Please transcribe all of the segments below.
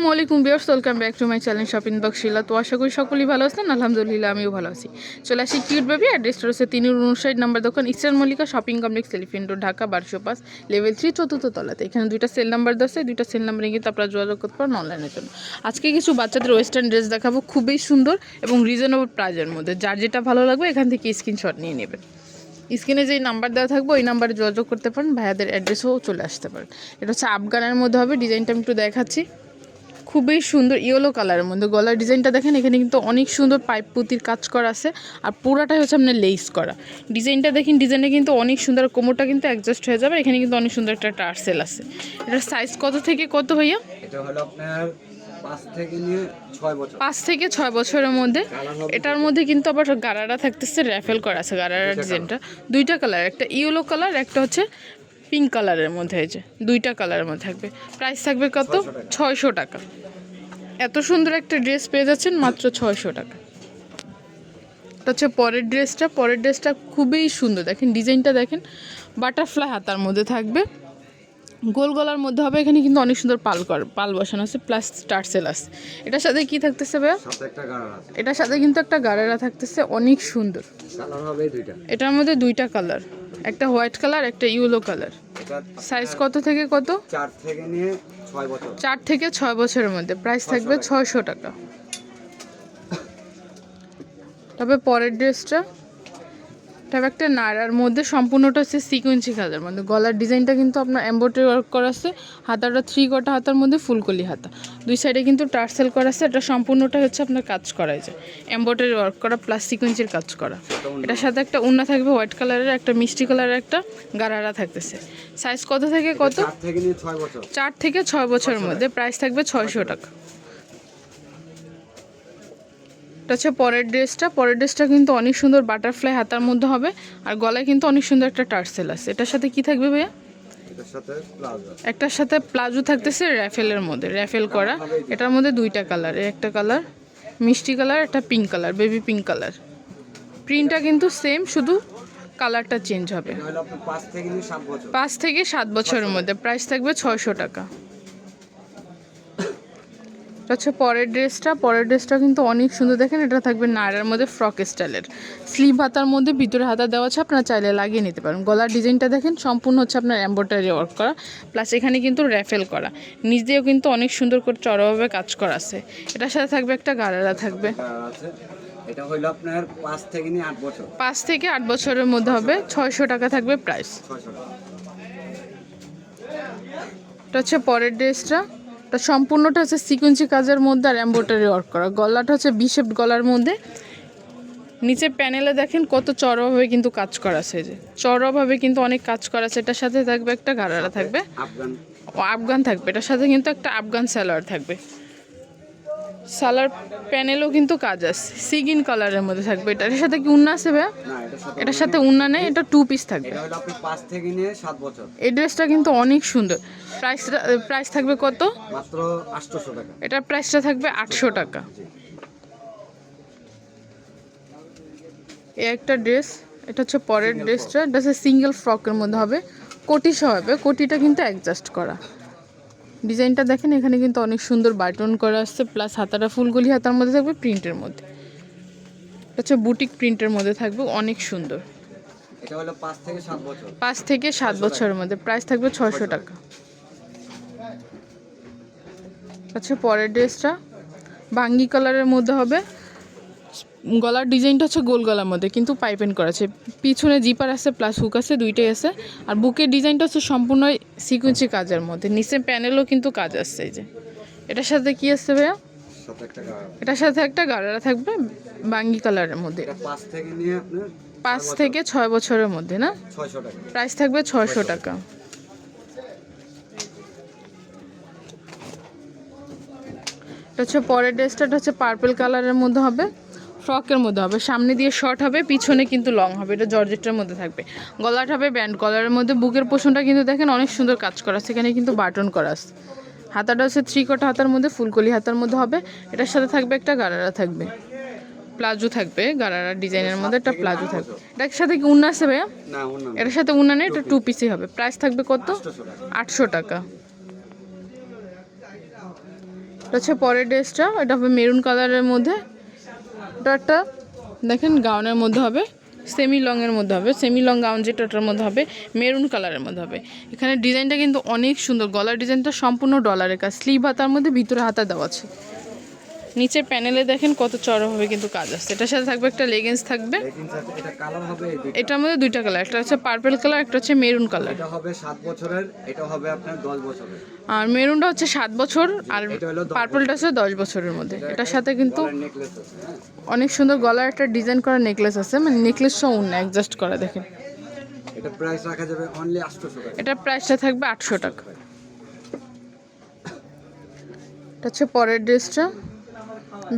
আসসালামু আলাইকুম viewers welcome back to my channel shopping box Shila. তো আশা করি সকলেই ভালো আছেন, আলহামদুলিল্লাহ আমিও ভালো আছি। চলে আসি কিউট বেবি অ্যাড্রেসটা হচ্ছে তিন উনষাট নাম্বার দোকান, eastern Mallika shopping complex, elephant road Dhaka, বারোশো পাঁচ, লেভেল থ্রি, চতুর্থ তলাতে। এখানে দুইটা সেল নাম্বার দেওয়া দুইটা সেল নাম্বারে কিন্তু আপনারা যোগাযোগ করতে পারেন অনলাইনের জন্য। আজকে কিছু বাচ্চাদের ওয়েস্টার্ন ড্রেস দেখাবো, খুবই সুন্দর এবং রিজনেবল প্রাইজের মধ্যে। যার যেটা ভালো লাগবে, এখান থেকে স্ক্রিনশট নিয়ে নেবেন। স্ক্রিনে যেই নাম্বার দেওয়া থাকবে, ওই নাম্বারে যোগাযোগ করতে পারেন, ভাইয়াদের অ্যাড্রেসও চলে আসতে পারেন। এটা হচ্ছে আফগানের মধ্যে হবে, ডিজাইনটা আমি একটু দেখাচ্ছি। খুবই সুন্দর ইয়েলো কালারের মধ্যে। গলার ডিজাইনটা দেখেন এখানে কিন্তু অনেক সুন্দর পাইপ পুঁতির কাজ করা আছে। আর পুরাটাই হচ্ছে আপনার লেস করা। ডিজাইনটা দেখেন ডিজাইনটা কিন্তু অনেক সুন্দর কোমরটা কিন্তু অ্যাডজাস্ট হয়ে যাবে। এখানে কিন্তু অনেক সুন্দর একটা টার্সেল আছে। এটার সাইজ কত থেকে কত ভাইয়া? এটা হলো আপনার পাঁচ থেকে ছয় বছরের মধ্যে। এটার মধ্যে কিন্তু আবার গারারা থাকতেছে র্যাফেল করা আছে গারারা ডিজাইনটা। দুইটা কালার একটা ইয়েলো কালার একটা হচ্ছে পিঙ্ক কালারের মধ্যে এই যে দুইটা কালারের মধ্যে থাকবে। প্রাইস থাকবে কত? ছয়শো টাকা। এত সুন্দর একটা ড্রেস পেয়ে যাচ্ছেন মাত্র ছয়শো টাকা। হচ্ছে পরের ড্রেসটা। পরের ড্রেসটা খুবই সুন্দর। দেখেন ডিজাইনটা দেখেন বাটারফ্লাই হাতার মধ্যে থাকবে। গোল গলার মধ্যে হবে। এখানে কিন্তু অনেক সুন্দর পাল কর পাল বসানো আছে প্লাস টার্সেল আছে। এটার সাথে কি থাকতেছে ভাইয়া? এটার সাথে কিন্তু একটা গাড়েরা থাকতেছে। অনেক সুন্দর। এটার মধ্যে দুইটা কালার। একটা হোয়াইট কালার একটা ইয়েলো কালার। সাইজ কত থেকে কত? চার থেকে নিয়ে ছয় বছর। চার থেকে ছয় বছরের মধ্যে। প্রাইস থাকবে ছয়শো টাকা। তবে পরের ড্রেসটা তবে একটা নাড়ার মধ্যে সম্পূর্ণটা হচ্ছে সিকুয়েন্সি কাজের মধ্যে। গলার ডিজাইনটা কিন্তু আপনার এম্ব্রয়ডারি ওয়ার্ক করা আছে হাতাটা থ্রি কটা হাতার মধ্যে ফুলকলি হাতা। দুই সাইডে কিন্তু টার্সেল করা আছে এটা সম্পূর্ণটা হচ্ছে আপনার কাজ করা যায় এম্ব্রয়ডারি ওয়ার্ক করা প্লাস সিকুয়েন্সির কাজ করা। এটার সাথে একটা উন্না থাকবে হোয়াইট কালারের একটা মিষ্টি কালারের একটা গারারা থাকতেছে। সাইজ কত থেকে কত? চার থেকে ছয় বছর। চার থেকে ছয় বছরের মধ্যে প্রাইস থাকবে ছয়শো টাকা। এটা হচ্ছে পরের ড্রেসটা। পরের ড্রেসটা কিন্তু অনেক সুন্দর বাটারফ্লাই হাতার মধ্যে হবে আর গলায় কিন্তু অনেক সুন্দর একটা টার্সেল আছে। এটার সাথে কি থাকবে ভাইয়া? একটার সাথে প্লাজো থাকতেছে র্যাফেলের মধ্যে। র্যাফেল করা। এটার মধ্যে দুইটা কালার একটা কালার মিষ্টি কালার একটা pink colour baby pink colour প্রিন্টটা কিন্তু সেম শুধু কালারটা চেঞ্জ হবে। পাঁচ থেকে সাত বছরের মধ্যে। প্রাইস থাকবে ছয়শো টাকা। হচ্ছে পরের ড্রেসটা পরের ড্রেসটা কিন্তু অনেক সুন্দর। দেখেন এটা থাকবে নায়রার মধ্যে ফ্রক স্টাইলের। স্লিভ হাতার মধ্যে ভিতরে হাতা দেওয়া আছে আপনারা চাইলে লাগিয়ে নিতে পারেন। গলার ডিজাইনটা দেখেন সম্পূর্ণ হচ্ছে আপনার এম্ব্রয়ডারি ওয়ার্ক করা। প্লাস এখানে কিন্তু র্যাফেল করা। নিচ দিয়েও কিন্তু অনেক সুন্দর করে চড়াভাবে কাজ করা আছে। এটার সাথে থাকবে একটা গারারা থাকবে। এটা হলো আপনার পাঁচ থেকে আট বছর। থেকে বছরের মধ্যে হবে। ছয়শো টাকা থাকবে প্রাইস টাকা। এটা হচ্ছে পরের ড্রেসটা। এটা সম্পূর্ণটা হচ্ছে সিকুয়েন্সি কাজের মধ্যে আর এম্ব্রয়ডারি ওয়ার্ক করা। গলাটা হচ্ছে বিশেপ গলার মধ্যে। নিচে প্যানেলে দেখেন কত চড়াভাবে কিন্তু কাজ করা আছে যে। চড়াভাবে কিন্তু অনেক কাজ করা আছে। এটার সাথে থাকবে একটা গারারা থাকবে। আফগান। থাকবে। এটার সাথে কিন্তু একটা আফগান স্যালোয়ার থাকবে। সালোয়ার প্যানেলও কিন্তু কাজ আছে। সিগিন কালারের মধ্যে থাকবে। এটার সাথে কি উন্না আছে ভাইয়া? না এটার সাথে উন্না নেই। এটা টু পিস থাকবে। এটা হলো পাঁচ থেকে নিয়ে সাত বছর। এই ড্রেসটা কিন্তু অনেক সুন্দর। প্রাইসটা প্রাইস থাকবে কত? মাত্র আটশোশো টাকা। এটার প্রাইসটা থাকবে আটশো টাকা। এই একটা ড্রেস এটা হচ্ছে পরের ড্রেসটা এটা সিঙ্গেল ফ্রকের মধ্যে হবে। কোটি সহ হবে। কোটিটা কিন্তু অ্যাডজাস্ট করা। ডিজাইনটা দেখেন এখানে কিন্তু অনেক সুন্দর বাটন করা আসছে প্লাস হাতাটা ফুলগুলি হাতার মধ্যে থাকবে প্রিন্টের মধ্যে। আচ্ছা বুটিক প্রিন্টের মধ্যে থাকবে অনেক সুন্দর। পাঁচ থেকে সাত পাঁচ থেকে সাত বছরের মধ্যে প্রাইস থাকবে ছশো টাকা। আচ্ছা পরের ড্রেসটা বাঙ্গি কালারের মধ্যে হবে। গলার ডিজাইনটা হচ্ছে গোল গলার মধ্যে কিন্তু পাইপেন করা আছে। পিছনে জিপার আছে প্লাস হুক আছে দুইটাই আছে। আর বুকের ডিজাইনটা হচ্ছে সম্পূর্ণ সিকুয়েন্সি কাজের মধ্যে। নিচে প্যানেলও কিন্তু কাজ আসছে এই যে। এটার সাথে কি আসছে ভাইয়া? এটার সাথে একটা গাড়ারা থাকবে বাঙ্গি কালারের মধ্যে। পাঁচ থেকে ছয় বছরের মধ্যে না? প্রাইস থাকবে ছয়শো টাকা। এটা হচ্ছে পরের ড্রেসটা হচ্ছে পার্পল কালারের মধ্যে হবে। ফ্রকের মধ্যে হবে সামনে দিয়ে শর্ট হবে পিছনে কিন্তু লং হবে এটা জর্জেটের মধ্যে থাকবে। গলাটা হবে ব্যান্ড গলারের মধ্যে বুকের পোষণটা কিন্তু দেখেন অনেক সুন্দর কাজ করা এখানে কিন্তু বাটন করা আছে। হাতাটা হচ্ছে থ্রি কটা হাতার মধ্যে ফুলকলি হাতার মধ্যে হবে এটার সাথে থাকবে একটা গারারা থাকবে। প্লাজো থাকবে গারারা ডিজাইনের মধ্যে একটা প্লাজো থাকবে। এটার সাথে কি উন্না আছে ভাইয়া? এটার সাথে উন্না নেই এটা টু পিসই হবে। প্রাইস থাকবে কত? আটশো টাকা। এটা হচ্ছে পরের ড্রেসটা এটা হবে মেরুন কালারের মধ্যে। একটা, দেখেন গাউনের মধ্যে হবে সেমি লংয়ের মধ্যে হবে সেমি লং গাউন যেটা ওটার মধ্যে হবে মেরুন কালারের মধ্যে হবে। এখানে ডিজাইনটা কিন্তু অনেক সুন্দর, গলার ডিজাইনটা সম্পূর্ণ ডলারের কাজ স্লিভ হাতার মধ্যে ভিতরে হাতা দেওয়া আছে। নিচের প্যানেলে দেখেন কত চড়াভাবে কিন্তু কাজ আছে। এটার সাথে থাকবে একটা লেগিংস থাকবে। এটা। এটার মধ্যে দুইটা কালার একটা হচ্ছে পার্পল কালার একটা হচ্ছে মেরুন কালার এটা হবে সাত বছরের এটা হবে আপনার দশ বছরের। আর মেরুনটা হচ্ছে সাত বছর আর এটা পার্পলটা হচ্ছে দশ বছরের মধ্যে। এটার সাথে কিন্তু হ্যাঁ। অনেক সুন্দর গলার একটা ডিজাইন করা নেকলেস আছে মানে নেকলেস সহ অন্য অ্যাডজাস্ট করা দেখেন। এটা প্রাইস রাখা যাবে অনলি আটশোশো টাকা। এটার প্রাইসটা থাকবে আটশো টাকা। এটা হচ্ছে পরের ড্রেসটা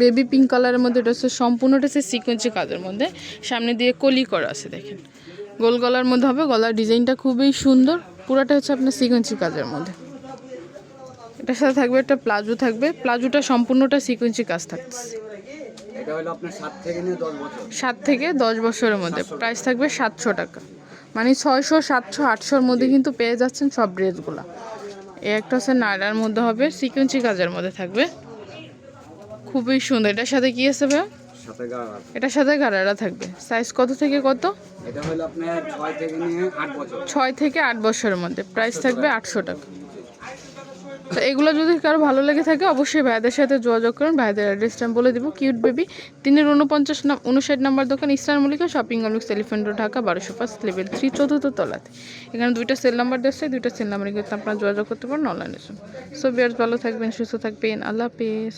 বেবি পিঙ্ক কালারের মধ্যে এটা হচ্ছে সম্পূর্ণটা হচ্ছে সিকোয়েন্সি কাজের মধ্যে। সামনে দিয়ে কলি করা আছে দেখেন। গোল গলার মধ্যে হবে গলার ডিজাইনটা খুবই সুন্দর। পুরোটা হচ্ছে আপনার সিকোয়েন্সি কাজের মধ্যে। এটার সাথে থাকবে একটা প্লাজো থাকবে। প্লাজোটা সম্পূর্ণটা সিকোয়েন্সি কাজ থাকছে সাত থেকে দশ বছরের মধ্যে। প্রাইস থাকবে সাতশো টাকা। মানে ছয়শো সাতশো আটশোর মধ্যে কিন্তু পেয়ে যাচ্ছেন সব ড্রেসগুলো। এ একটা হচ্ছে নাড়ার মধ্যে হবে সিকুয়েন্সি কাজের মধ্যে থাকবে। খুবই সুন্দর। এটার সাথে কি আছে গাড়া এটার সাথে গারারা থাকবে। সাইজ কত থেকে কত? এটা হলো আপনার ছয় থেকে নিয়ে আট বছর। ছয় থেকে আট বছরের মধ্যে। প্রাইস থাকবে আটশো টাকা। তো এগুলো যদি কারও ভালো লেগে থাকে অবশ্যই ভাইদের সাথে যোগাযোগ করুন। ভাইদের অ্যাড্রেসটা আমি বলে দিব। কিউট বেবি তিনের উনপঞ্চাশ উনষাট নাম্বার দোকান eastern Mallika shopping complex elephant road Dhaka বারোশো পাঁচ লেভেল থ্রি চতুর্থ তলাতে। এখানে দুইটা সেল নাম্বার দিচ্ছে দুইটা সেল নাম্বারে কিন্তু আপনারা যোগাযোগ করতে পারেন অনলাইনে সো বিয়ার্স ভালো থাকবেন সুস্থ থাকবেন। আল্লাহ হাফিজ।